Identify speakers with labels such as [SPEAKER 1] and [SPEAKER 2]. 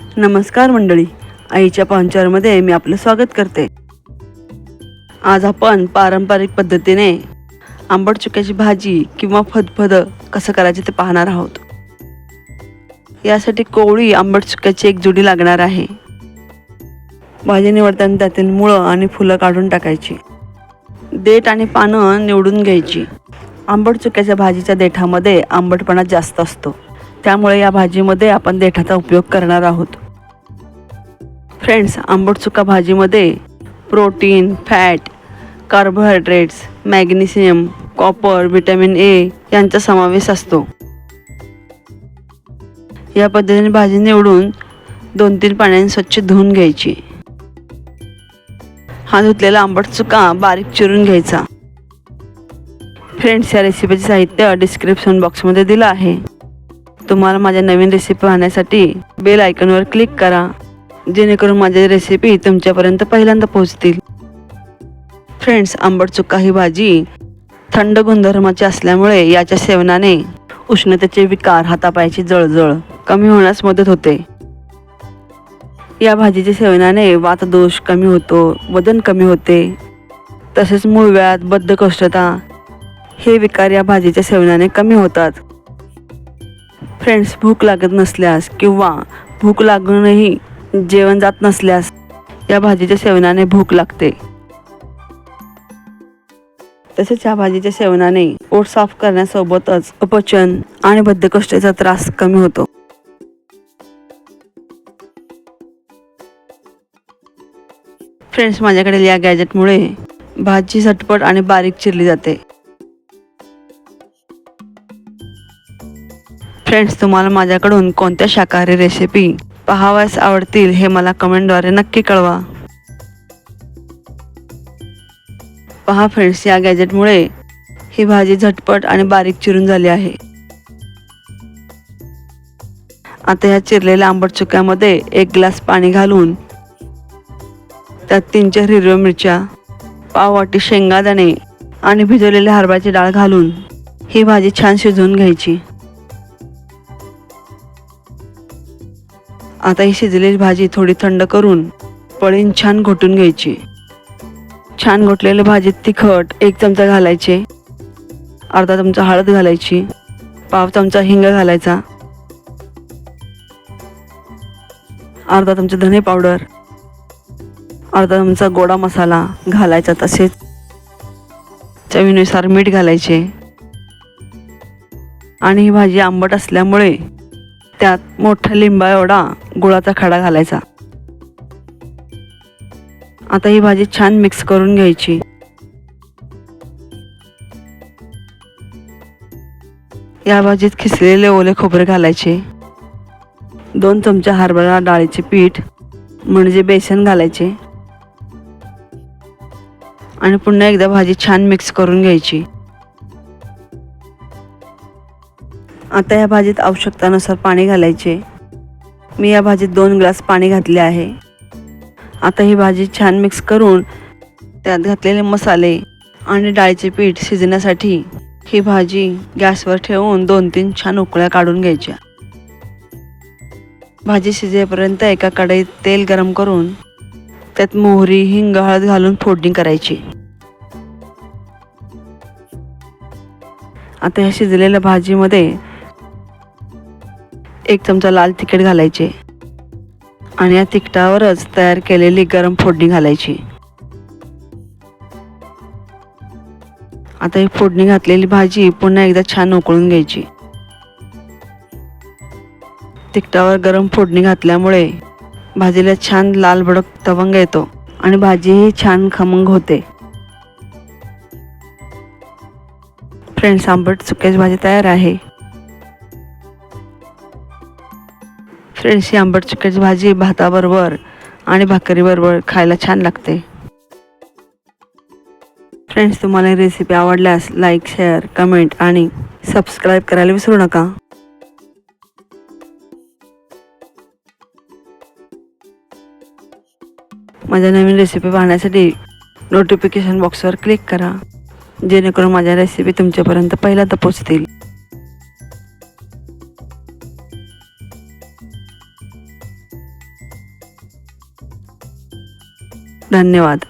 [SPEAKER 1] नमस्कार मंडळी. आईच्या पाहुणचारमध्ये मी आपलं स्वागत करते. आज आपण पारंपरिक पद्धतीने आंबट चुक्याची भाजी किंवा फदफद कसं करायचे ते पाहणार आहोत. यासाठी कोवळी आंबट चुक्याची एक जुडी लागणार आहे. भाजी निवडताना त्यातील मुळं आणि फुलं काढून टाकायची. देठ आणि पानं निवडून घ्यायची. आंबट चुक्याच्या भाजीच्या देठामध्ये आंबटपणा जास्त असतो. त्यामुळे या भाजीमध्ये आपण देठाचा उपयोग करणार आहोत. फ्रेंड्स आंबट चुका भाजीमध्ये protein fat carbohydrates magnesium copper vitamin A यांचा समावेश असतो. या पद्धतीने भाजी निवडून दोन तीन पाण्याने स्वच्छ धुवून घ्यायची. हा धुतलेला आंबट चुका बारीक चिरून घ्यायचा. फ्रेंड्स या रेसिपीचे साहित्य डिस्क्रिप्शन बॉक्समध्ये दिलं आहे. तुम्हाला माझ्या नवीन रेसिपी पाहण्यासाठी बेल आयकॉनवर क्लिक करा. जेणेकरून माझ्या रेसिपी तुमच्यापर्यंत पहिल्यांदा पोहोचतील. फ्रेंड्स आंबट चुका ही भाजी थंड गुणधर्माची असल्यामुळे याच्या सेवनाने उष्णतेचे विकार हातापायाची जळजळ कमी होण्यास मदत होते. या भाजीच्या सेवनाने वातदोष कमी होतो वजन कमी होते. तसेच मूळव्याध बद्धकोष्ठता हे विकार या भाजीच्या सेवनाने कमी होतात. फ्रेंड्स भूक लागत नसल्यास किंवा भूक लागूनही जेवण जात नसल्यास या भाजीच्या सेवनाने भूक लागते. तसेच या भाजीच्या सेवनाने पोट साफ करण्यासोबतच अपचन आणि बद्धकोष्ठतेचा त्रास कमी होतो. फ्रेंड्स माझ्याकडील या गॅजेटमुळे भाजी झटपट आणि बारीक चिरली जाते. फ्रेंड्स तुम्हाला माझ्याकडून कोणत्या शाकाहारी रेसिपी पहावयास आवडतील हे मला कमेंटद्वारे नक्की कळवा. पहा फ्रेंड्स या गॅजेटमुळे ही भाजी झटपट आणि बारीक चिरून झाली आहे. आता ह्या चिरलेल्या आंबट चुक्यामध्ये एक ग्लास पाणी घालून त्यात तीन चार हिरव्या मिरच्या पाव वाटी शेंगादाणे आणि भिजवलेली हरभऱ्याची डाळ घालून ही भाजी छान शिजवून घ्यायची. आता ही शिजलेली भाजी थोडी थंड करून पळीन छान घोटून घ्यायची. छान घोटलेल्या भाजीत तिखट एक चमचा घालायचे. अर्धा चमचा हळद घालायची. पाव चमचा हिंग घालायचा. अर्धा चमचा धने पावडर. अर्धा चमचा गोडा मसाला घालायचा तसेच. चवीनुसार मीठ घालायचे. आणि ही भाजी आंबट असल्यामुळे त्यात मोठा लिंबा एवढा गुळाचा खडा घालायचा. आता ही भाजी छान मिक्स करून घ्यायची. या भाजीत खिसलेले ओले खोबरे घालायचे. दोन चमचे हरभरा डाळीचे पीठ म्हणजे बेसन घालायचे. आणि पुन्हा एकदा भाजी छान मिक्स करून घ्यायची. आता या भाजीत आवश्यकतानुसार पाणी घालायचे. मी या भाजीत दोन ग्लास पाणी घातले आहे. आता ही भाजी छान मिक्स करून त्यात घातलेले मसाले आणि डाळीचे पीठ शिजण्यासाठी ही भाजी गॅसवर ठेवून दोन तीन छान उकळ्या काढून घ्यायच्या. भाजी शिजेपर्यंत एका कढईत तेल गरम करून त्यात मोहरी हिंग हळद घालून फोडणी करायची. आता ह्या शिजलेल्या भाजीमध्ये एक चमचा लाल तिखट घालायचे. आणि या तिखटावरच तयार केलेली गरम फोडणी घालायची. आता ही फोडणी घातलेली भाजी पुन्हा एकदा छान उकळून घ्यायची. तिखटावर गरम फोडणी घातल्यामुळे भाजीला छान लाल भडक तवंग येतो आणि भाजीही छान खमंग होते. फ्रेंड्स आंबट सुक्याची भाजी तयार आहे. फ्रेंड्स ही आंबट चिकटची भाजी भाताबरोबर आणि भाकरीबरोबर खायला छान लागते. फ्रेंड्स तुम्हाला ही रेसिपी आवडल्यास लाईक शेअर कमेंट आणि सबस्क्राईब करायला विसरू नका. माझ्या नवीन रेसिपी पाहण्यासाठी नोटिफिकेशन बॉक्सवर क्लिक करा. जेणेकरून माझ्या रेसिपी तुमच्यापर्यंत पहिल्यांदा पोचतील धन्यवाद.